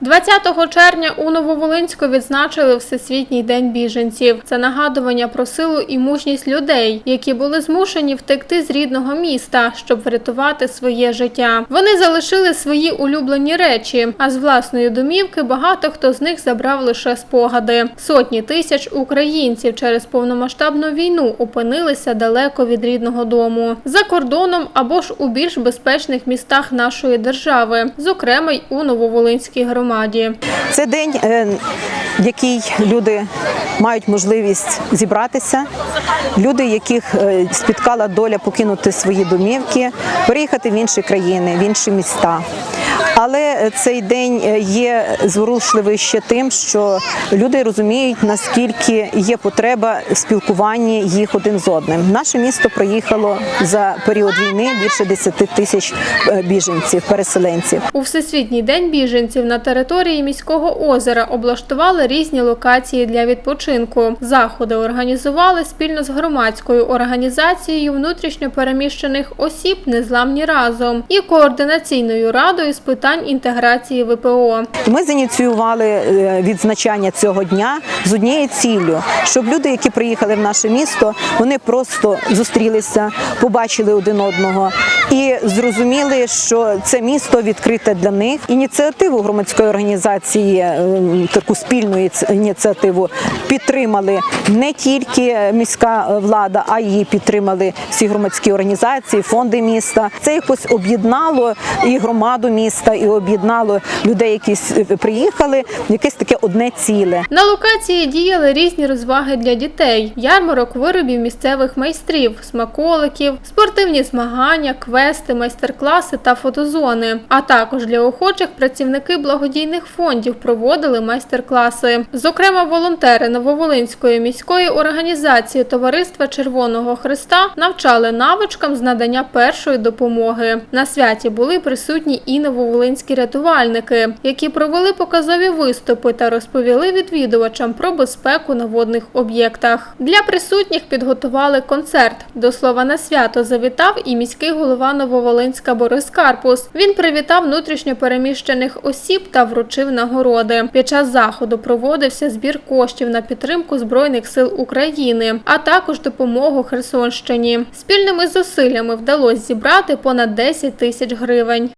20 червня у Нововолинську відзначили Всесвітній день біженців. Це нагадування про силу і мужність людей, які були змушені втекти з рідного міста, щоб врятувати своє життя. Вони залишили свої улюблені речі, а з власної домівки багато хто з них забрав лише спогади. Сотні тисяч українців через повномасштабну війну опинилися далеко від рідного дому, за кордоном або ж у більш безпечних містах нашої держави, зокрема й у Нововолинській громаді. Це день, е, який люди мають можливість зібратися. Люди, яких е, спіткала доля покинути свої домівки, переїхати в інші країни, в інші міста. Але цей день е, є зворушливий ще тим, що люди розуміють, наскільки є потреба в спілкуванні їх один з одним. Наше місто проїхало за період війни більше 10 тисяч е, біженців, переселенців. У Всесвітній день біженців на території міського озера облаштували різні локації для відпочинку. Заходи організували спільно з громадською організацією внутрішньопереміщених осіб Незламні разом і координаційною радою з питань інтеграції ВПО. Ми зініціювали е, відзначання цього дня з однією ціллю, щоб люди, які приїхали в наше місто, вони просто зустрілися, побачили один одного і зрозуміли, що це місто відкрите для них. Ініціативу громадської організації, е, таку спільну ініціативу підтримали не тільки міська влада, а її підтримали всі громадські організації, фонди міста. Це якось об'єднало і громаду міста, і об'єднало людей, які приїхали, якесь таке одне ціле. На локації діяли різні розваги для дітей, ярмарок виробів місцевих майстрів, смаколиків, спортивні змагання, квести, майстер-класи та фотозони. А також для охочих працівники благодійних фондів проводили майстер-класи. Зокрема, волонтери Нововолинської міської організації Товариства Червоного Христа навчали навичкам з надання першої допомоги. На святі були присутні і нововолинські рятувальники, які провели показові виступи та розповіли відвідувачам про безпеку на водних об'єктах. Для присутніх підготували концерт. До слова на свято завітав і міський голова Нововолинська Борис Карпус. Він привітав внутрішньо переміщених осіб та вручив нагороди. Під час заходу проводився збір коштів на підтримку збройних сил України, а також допомогу Херсонщині. Спільними зусиллями вдалося зібрати понад 10 тисяч гривень.